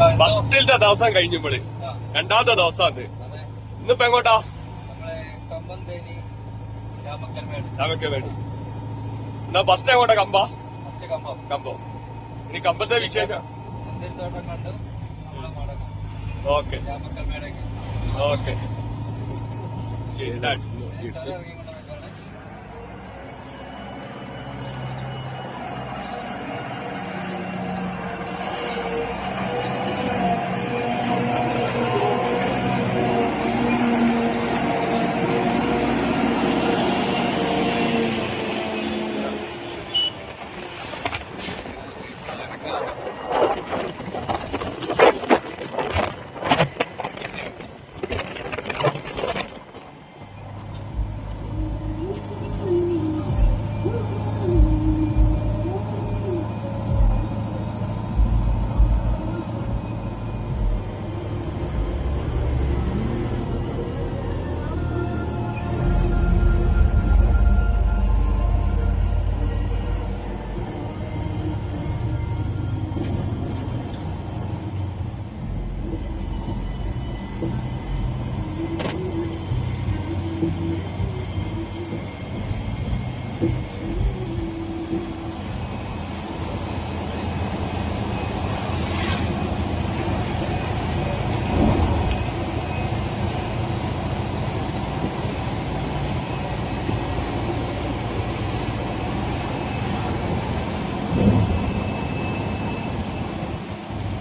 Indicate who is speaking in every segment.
Speaker 1: ഫസ്റ്റിലത്തെ ദിവസം കഴിഞ്ഞപ്പോൾ രണ്ടാമത്തെ ദിവസം അത്. ഇന്നിപ്പോ എങ്ങോട്ടാ? വേണ്ടി എന്നാ ഫസ്റ്റ് എങ്ങോട്ടാ കമ്പ?
Speaker 2: കമ്പം.
Speaker 1: ഇനി കമ്പത്തെ വിശേഷം? ഓക്കെ. ഓക്കെ. ശരി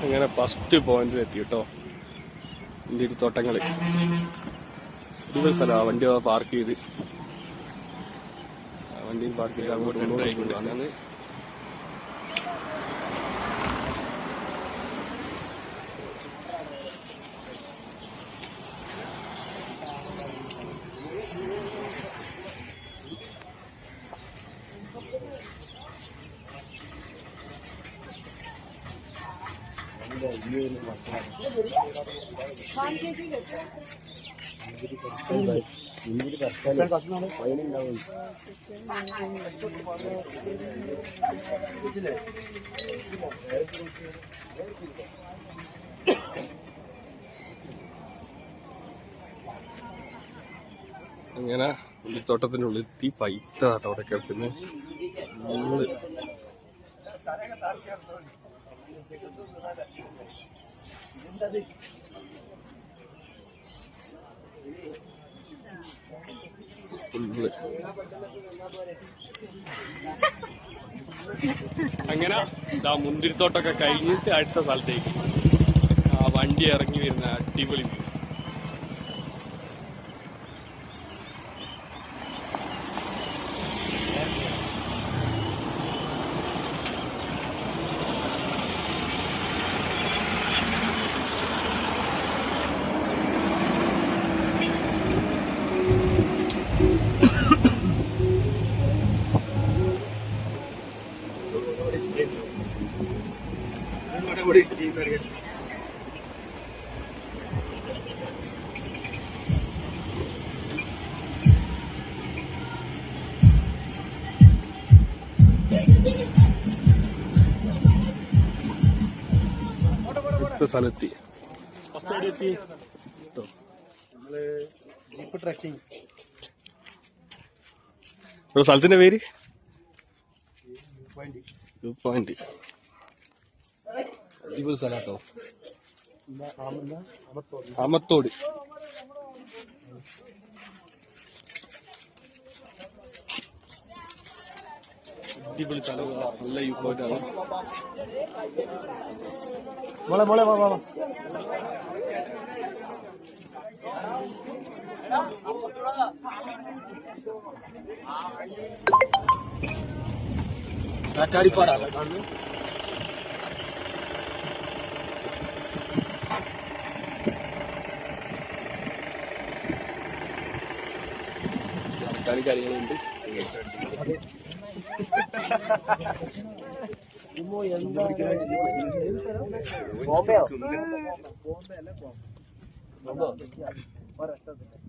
Speaker 1: അങ്ങനെ ഫസ്റ്റ് പോയിന്റിൽ എത്തി കേട്ടോ ഇന്ത്യയ്ക്ക് തോട്ടങ്ങൾ ഇരുപത് സ്ഥലമാണ് വണ്ടി പാർക്ക് ചെയ്ത്. വണ്ടിയിൽ പാർക്ക് ചെയ്ത് അങ്ങോട്ട് കൊണ്ടുപോയിക്കൊണ്ടിരിക്കുകയാണ് അങ്ങനെ ഉള്ളിത്തോട്ടത്തിനുള്ളിൽ തീ എത്തി പൈത്ത അവിടെ കേൾക്കുന്നത് നമ്മൾ ഫുള്ള് അങ്ങനെ ഇതാ മുന്തിരിത്തോട്ടൊക്കെ കഴിഞ്ഞിട്ട് അടുത്ത സ്ഥലത്തേക്ക്. ആ വണ്ടി ഇറങ്ങി വരുന്ന അടിപൊളി view. ചെയ്യുന്നറിയാം സ്ഥലത്തി. ഫസ്റ്റ് എവിടെ എത്തി? ട്ടോ.
Speaker 2: നമ്മൾ ജീപ്പ് ട്രക്കിംഗ്
Speaker 1: സ്ഥലത്തിന്റെ പേര്?
Speaker 2: പോയിന്റ്
Speaker 1: അടിപൊളി സ്ഥലം കേട്ടോ അമത്തോട് അടിപൊളി സ്ഥലം. നല്ല വ്യൂ പോയിന്റ് ആണ്.
Speaker 2: മോളെ മോളെ വാ വാ കാറ്റാടിപ്പാടാണ്
Speaker 3: తడిగారు ఏముంది ಬಾಂಬೆ ಬಾಂಬೆ ಅಲ್ಲ ಬಾಂಬೆ ಮಹಾರಾಷ್ಟ್ರದಲ್ಲಿ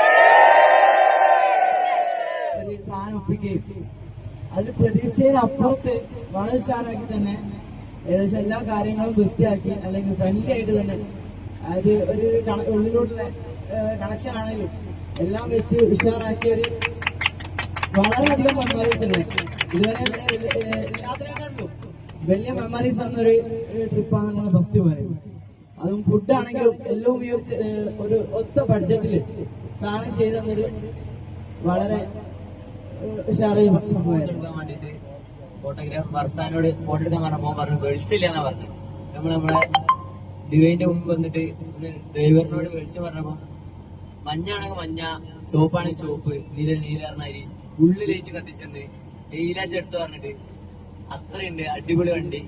Speaker 4: ഒരു സാധനം ഒപ്പിക്കുകയും. അതിൽ പ്രതീക്ഷയുടെ അപ്പുറത്ത് വളരെ ഉഷാറാക്കി തന്നെ ഏകദേശം എല്ലാ കാര്യങ്ങളും വൃത്തിയാക്കി അല്ലെങ്കിൽ ഫ്രണ്ട്ലി ആയിട്ട് തന്നെ അത് ഒരു ഉള്ളിലോട്ടുള്ള കണക്ഷൻ ആണെങ്കിലും എല്ലാം വെച്ച് ഉഷാറാക്കിയ ഒരു വളരെയധികം മെമ്മറീസ് ഉണ്ട്. ഇതുവരെ എല്ലാത്തിനേക്കാളും വലിയ മെമ്മറീസ് എന്നൊരു ട്രിപ്പാണ് നമ്മൾ ഫസ്റ്റ് പറയുന്നത് അതും ഫുഡ് ആണെങ്കിലും എല്ലാം ഒരു ഒരു ഒത്ത ബഡ്ജറ്റിൽ സാധനം ചെയ്തു തന്നത് വളരെ ഉഷാറായ
Speaker 5: ഫോട്ടോഗ്രാഫർ വർഷാനോട് ഫോട്ടോ എടുക്കാൻ പറഞ്ഞപ്പോ പറഞ്ഞു വെളിച്ചില്ല എന്നാ പറഞ്ഞു നമ്മൾ നമ്മളെ ദിവൈന്റെ മുമ്പ് വന്നിട്ട് ഡ്രൈവറിനോട് വെളിച്ചം പറഞ്ഞപ്പോ മഞ്ഞാണെങ്കിൽ മഞ്ഞ ചുവപ്പാണെങ്കിൽ ചുവപ്പ് നീല നീല പറഞ്ഞാൽ ഉള്ളിലേറ്റ് കത്തിച്ചെന്ന് എയിലാച്ച് എടുത്ത് പറഞ്ഞിട്ട് അത്രയുണ്ട് അടിപൊളി വണ്ടി.